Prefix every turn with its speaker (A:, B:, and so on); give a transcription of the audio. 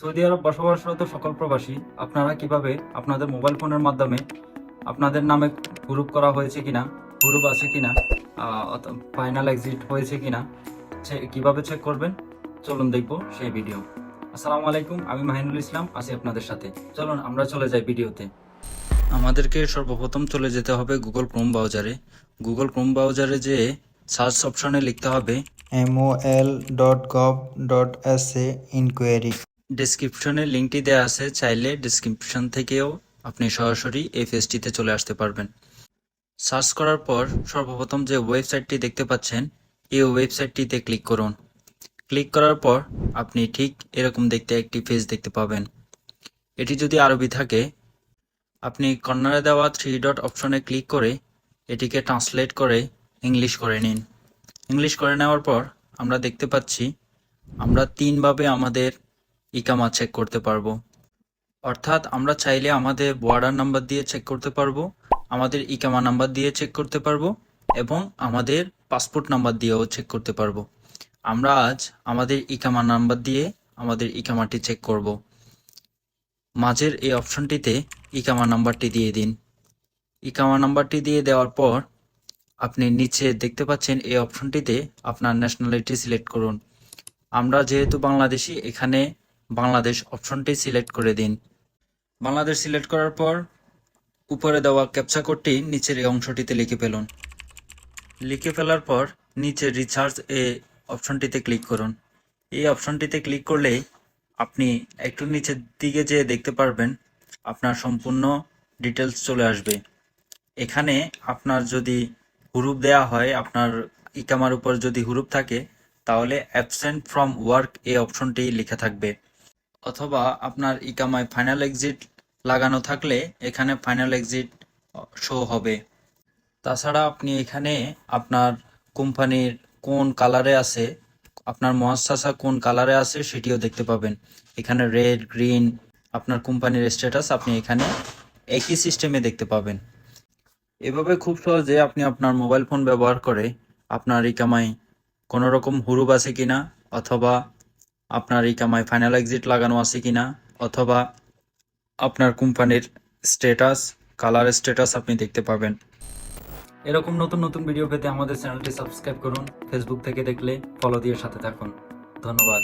A: Saudi আরব বসবাসরত সকল প্রবাসী, আপনারা কীভাবে আপনাদের মোবাইল ফোনের মাধ্যমে আপনাদের নামে গ্রুপ করা হয়েছে কিনা, গ্রুপ আছে কিনা ফাইনাল এক্সিট হয়েছে কিনা কীভাবে চেক করবেন, চলুন দেখব সেই ভিডিও আসসালামু আলাইকুম, আমি মাহিনুল ইসলাম, আছি আপনাদের সাথে। চলুন, আমরা চলে যাই ভিডিওতে আমাদেরকে সর্বপ্রথম চলে যেতে হবে গুগল ক্রোম ব্রাউজারে গুগল ক্রোম ব্রাউজারে যে সার্চ অপশনে লিখতে হবে
B: M O L dot gov dot inquiry
A: ডেসক্রিপশনে লিঙ্কটি দেওয়া আছে, চাইলে ডেসক্রিপশন থেকেও আপনি সরাসরি এই পেজটিতে চলে আসতে পারবেন। সার্চ করার পর সর্বপ্রথম যে ওয়েবসাইটটি দেখতে পাচ্ছেন, এই ওয়েবসাইটটিতে ক্লিক করুন। ক্লিক করার পর আপনি ঠিক এরকম দেখতে একটি পেজ দেখতে পাবেন। এটি যদি আরবি থাকে, আপনি কর্নারে দেওয়া থ্রি ডট অপশনে ক্লিক করে এটিকে ট্রান্সলেট করে ইংলিশ করে নিন। ইংলিশ করে নেওয়ার পর আমরা দেখতে পাচ্ছি, আমরা তিনভাবে আমাদের ইকামা চেক করতে পারব। অর্থাৎ আমরা চাইলে আমাদের বর্ডার নাম্বার দিয়ে চেক করতে পারব, আমাদের ইকামা নাম্বার দিয়ে চেক করতে পারব এবং আমাদের পাসপোর্ট নাম্বার দিয়েও চেক করতে পারব। আমরা আজ আমাদের ইকামা নাম্বার দিয়ে আমাদের ইকামাটি চেক করব। মাঝের এই অপশনটিতে ইকামা নাম্বারটি দিয়ে দিন। ইকামা নাম্বারটি দিয়ে দেওয়ার পর আপনি নিচে দেখতে পাচ্ছেন এই অপশনটিতে আপনার ন্যাশনালিটি সিলেক্ট করুন। আমরা যেহেতু বাংলাদেশি, এখানে বাংলাদেশ অপশনটি সিলেক্ট করে দিন। বাংলাদেশ সিলেক্ট করার পর উপরে দেওয়া ক্যাপচা কোডটি নিচের এই অংশটিতে লিখে ফেলুন। লিখে ফেলার পর নিচে রিচার্জ এ অপশনটিতে ক্লিক করুন। এই অপশনটিতে ক্লিক করলেই আপনি একটু নিচের দিকে যেয়ে দেখতে পারবেন, আপনার সম্পূর্ণ ডিটেলস চলে আসবে। এখানে আপনার যদি হুরুপ দেয়া হয়, আপনার ইকামার উপর যদি হুরুপ থাকে, তাহলে অ্যাবসেন্ট ফ্রম ওয়ার্ক এই অপশনটি লেখা থাকবে। অথবা আপনার ইকামায় ফাইনাল এক্সিট লাগানো থাকলে এখানে ফাইনাল এক্সিট শো হবে। তাছাড়া আপনি এখানে আপনার কোম্পানির কোন কালারে আছে, আপনার মহাসাসা কোন কালারে আছে সেটিও দেখতে পাবেন। এখানে রেড গ্রিন আপনার কোম্পানির স্ট্যাটাস আপনি এখানে একই সিস্টেমে দেখতে পাবেন। এভাবে খুব সহজে আপনি আপনার মোবাইল ফোন ব্যবহার করে আপনার ইকামায় কোনো রকম হুরুপ আছে কিনা, অথবা আপনার এই কামায় ফাইনাল এক্সিট লাগানো আছে কিনা? অথবা আপনার কোম্পানির স্ট্যাটাস কালার স্ট্যাটাস আপনি দেখতে পাবেন। এরকম নতুন নতুন ভিডিও পেতে আমাদের চ্যানেলটি সাবস্ক্রাইব করুন। ফেসবুক থেকে দেখলে ফলো দিয়ে সাথে থাকুন। ধন্যবাদ।